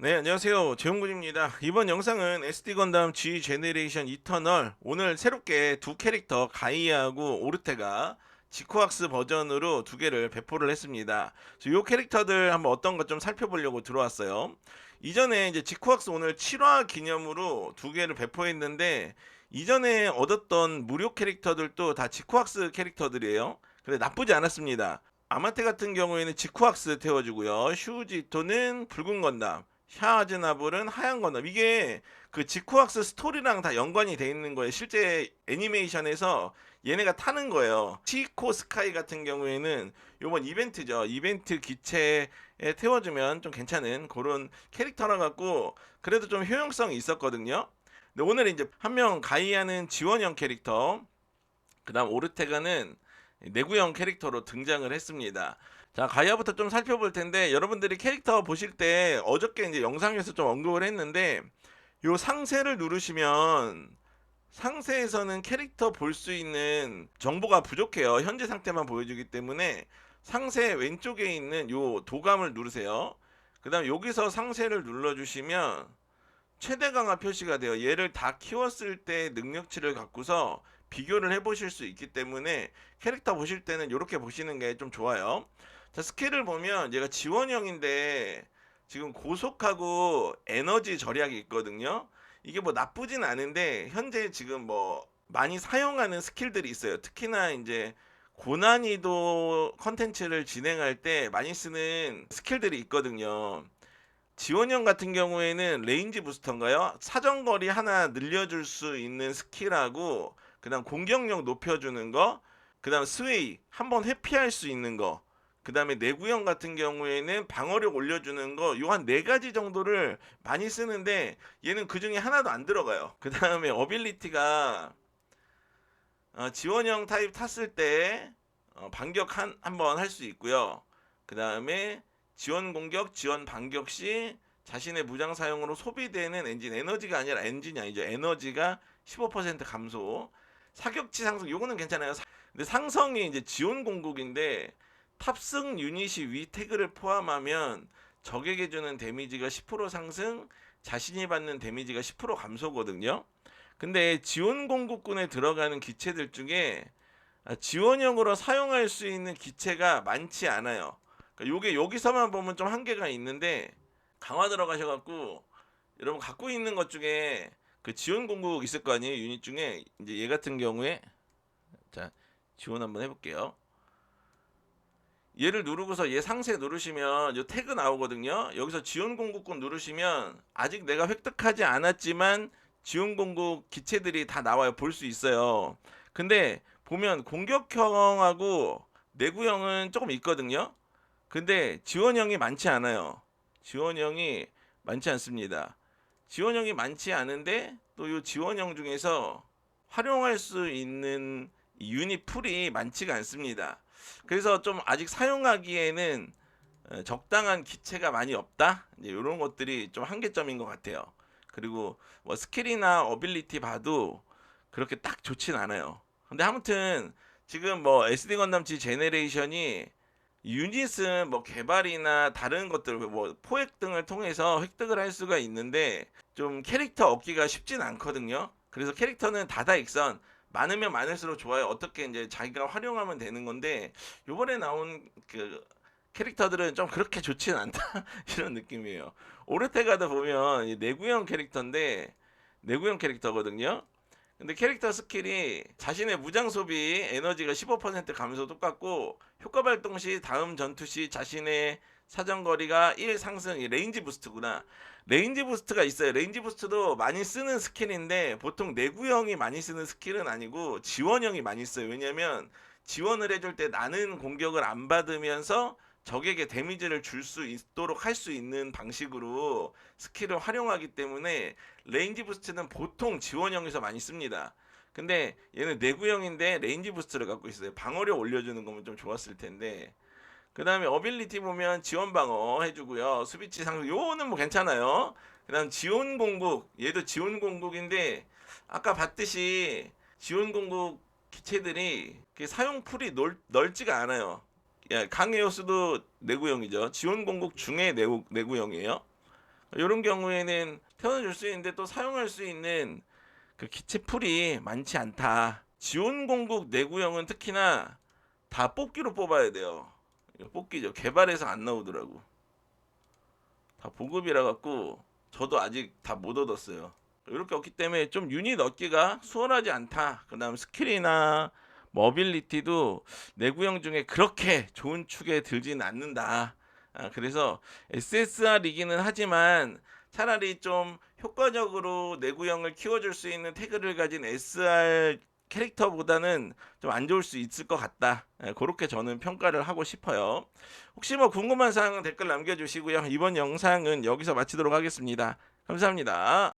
네, 안녕하세요. 재홍군입니다. 이번 영상은 SD 건담 G 제네레이션 이터널 오늘 새롭게 두 캐릭터 가이아하고 오르테가 지코악스 버전으로 두 개를 배포를 했습니다. 이 캐릭터들 한번 어떤 것 좀 살펴보려고 들어왔어요. 이전에 이제 지코악스 오늘 7화 기념으로 두 개를 배포했는데 이전에 얻었던 무료 캐릭터들도 다 지코악스 캐릭터들이에요. 근데 나쁘지 않았습니다. 아마테 같은 경우에는 지코악스 태워주고요. 슈지토는 붉은 건담, 샤아즈나블은 하얀 건담. 이게 그 지코악스 스토리랑 다 연관이 돼 있는 거예요. 실제 애니메이션에서 얘네가 타는 거예요. 치코 스카이 같은 경우에는 요번 이벤트죠. 이벤트 기체에 태워주면 좀 괜찮은 그런 캐릭터라 갖고 그래도 좀 효용성이 있었거든요. 근데 오늘 이제 한 명 가이아는 지원형 캐릭터, 그다음 오르테가는 내구형 캐릭터로 등장을 했습니다. 자, 가이아부터 좀 살펴볼 텐데 여러분들이 캐릭터 보실 때 어저께 이제 영상에서 좀 언급을 했는데 요 상세를 누르시면 상세에서는 캐릭터 볼 수 있는 정보가 부족해요. 현재 상태만 보여주기 때문에 상세 왼쪽에 있는 요 도감을 누르세요. 그 다음 여기서 상세를 눌러주시면 최대 강화 표시가 돼요. 얘를 다 키웠을 때 능력치를 갖고서 비교를 해보실 수 있기 때문에 캐릭터 보실 때는 이렇게 보시는 게 좀 좋아요. 자 스킬을 보면 얘가 지원형인데 지금 고속하고 에너지 절약이 있거든요. 이게 뭐 나쁘진 않은데 현재 지금 뭐 많이 사용하는 스킬들이 있어요. 특히나 이제 고난이도 컨텐츠를 진행할 때 많이 쓰는 스킬들이 있거든요. 지원형 같은 경우에는 레인지 부스터인가요? 사정거리 하나 늘려줄 수 있는 스킬하고 그다음 공격력 높여주는 거, 그다음 스웨이 한번 회피할 수 있는 거, 그다음에 내구형 같은 경우에는 방어력 올려주는 거, 요 한 네 가지 정도를 많이 쓰는데 얘는 그 중에 하나도 안 들어가요. 그다음에 어빌리티가 어, 지원형 타입 탔을 때 어, 반격 한 한번 할 수 있고요. 그다음에 지원 공격, 지원 반격 시 자신의 무장 사용으로 소비되는 엔진 에너지가 아니라 엔진이 아니죠. 에너지가 15% 감소. 사격치 상승 요거는 괜찮아요. 사- 근데 상성이 이제 지원 공격인데 탑승 유닛이 위 태그를 포함하면 적에게 주는 데미지가 10% 상승, 자신이 받는 데미지가 10% 감소거든요. 근데 지원 공급군에 들어가는 기체들 중에 아, 지원형으로 사용할 수 있는 기체가 많지 않아요. 그러니까 요게 여기서만 보면 좀 한계가 있는데 강화 들어가셔갖고 여러분 갖고 있는 것 중에 그 지원 공급 있을 거 아니에요 유닛 중에 이제 얘 같은 경우에 자 지원 한번 해볼게요. 얘를 누르고서 얘 상세 누르시면 요 태그 나오거든요. 여기서 지원 공급군 누르시면 아직 내가 획득하지 않았지만 지원 공급 기체들이 다 나와요. 볼 수 있어요. 근데 보면 공격형하고 내구형은 조금 있거든요. 근데 지원형이 많지 않아요. 지원형이 많지 않습니다. 지원형이 많지 않은데 또 이 지원형 중에서 활용할 수 있는 이 유닛 풀이 많지가 않습니다. 그래서 좀 아직 사용하기에는 어, 적당한 기체가 많이 없다. 이제 이런 것들이 좀 한계점인 것 같아요. 그리고 뭐 스킬이나 어빌리티 봐도 그렇게 딱 좋진 않아요. 근데 아무튼 지금 뭐 SD 건담 G 제네레이션이 유닛은 뭐 개발이나 다른 것들 뭐 포획 등을 통해서 획득을 할 수가 있는데 좀 캐릭터 얻기가 쉽진 않거든요. 그래서 캐릭터는 다다익선 많으면 많을수록 좋아요. 어떻게 이제 자기가 활용하면 되는 건데 요번에 나온 그 캐릭터들은 좀 그렇게 좋진 않다 이런 느낌이에요. 오르테가도 보면 이 내구형 캐릭터인데 내구형 캐릭터거든요. 근데 캐릭터 스킬이 자신의 무장 소비 에너지가 15% 감소 똑같고 효과 발동 시 다음 전투 시 자신의 사정거리가 1 상승 이 레인지 부스트구나. 레인지 부스트가 있어요. 레인지 부스트도 많이 쓰는 스킬인데 보통 내구형이 많이 쓰는 스킬은 아니고 지원형이 많이 써요. 왜냐면 지원을 해줄 때 나는 공격을 안 받으면서 적에게 데미지를 줄 수 있도록 할 수 있는 방식으로 스킬을 활용하기 때문에 레인지 부스트는 보통 지원형에서 많이 씁니다. 근데 얘는 내구형인데 레인지 부스트를 갖고 있어요. 방어력 올려주는 거면 좀 좋았을 텐데. 그 다음에 어빌리티 보면 지원 방어 해주고요. 수비치 상승 요거는 뭐 괜찮아요. 그 다음 지원 공국 얘도 지원 공국인데 아까 봤듯이 지원 공국 기체들이 그 사용 풀이 넓, 넓지가 않아요. 예, 강에오스도 내구형이죠. 지원 공국 중에 내구, 내구형이에요. 이런 경우에는 태워줄 수 있는데 또 사용할 수 있는 그 기체 풀이 많지 않다. 지원 공국 내구형은 특히나 다 뽑기로 뽑아야 돼요. 뽑기죠. 개발해서 안 나오더라고. 다 보급이라 갖고 저도 아직 다 못 얻었어요. 이렇게 없기 때문에 좀 유닛 얻기가 수월하지 않다. 그다음 스킬이나 머빌리티도 내구형 중에 그렇게 좋은 축에 들지는 않는다. 아, 그래서 SSR이기는 하지만 차라리 좀 효과적으로 내구형을 키워줄 수 있는 태그를 가진 SR 캐릭터보다는 좀 안 좋을 수 있을 것 같다. 예, 그렇게 저는 평가를 하고 싶어요. 혹시 뭐 궁금한 사항은 댓글 남겨주시고요. 이번 영상은 여기서 마치도록 하겠습니다. 감사합니다.